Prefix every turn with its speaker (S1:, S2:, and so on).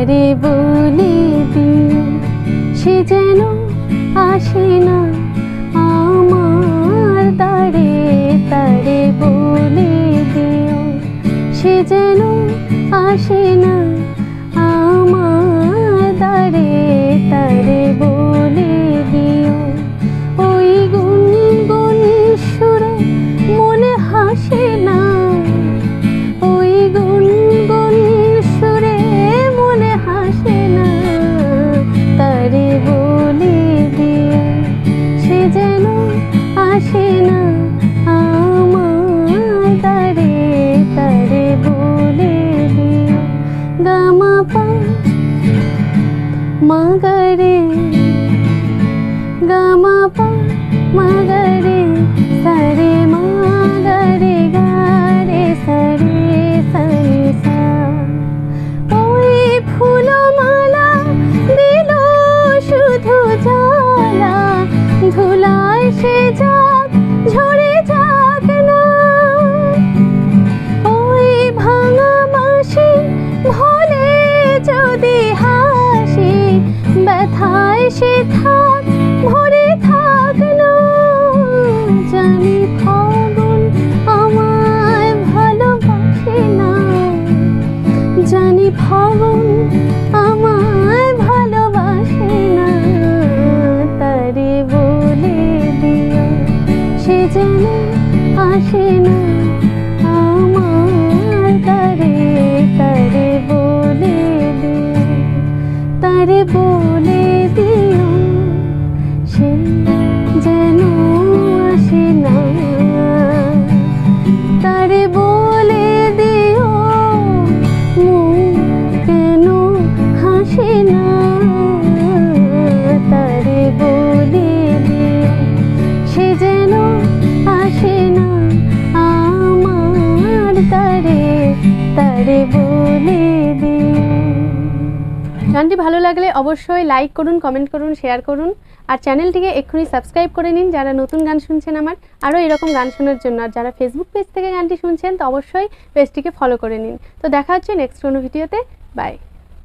S1: তারে বলে দিও সে যেন আসে না। আমার তারে তারে বলে দিও সে যেন আসে না। सागरे ব্যথায় সে থাক ভরে থাক না। জানি ফাগুন আমায় ভালোবাসে না। জানি ফাগুন আমায় ভালোবাসে না। তারে বলে দিও, সে যেন আসে না। আমার তারে তারে বলে দিও, তারে বলে তারে বলে দিও সে যেন আসে না আমার তারে তারে বলে গানটি ভালো লাগলে অবশ্যই লাইক করুন কমেন্ট করুন শেয়ার করুন, আর চ্যানেলটিকে এক্ষুনি সাবস্ক্রাইব করে নিন যারা নতুন গান শুনছেন আমার, আরও এরকম গান শোনার জন্য। আর যারা ফেসবুক পেজ থেকে গানটি শুনছেন, তো অবশ্যই পেজটিকে ফলো করে নিন। তো দেখা হচ্ছে নেক্সট কোনো ভিডিওতে বাই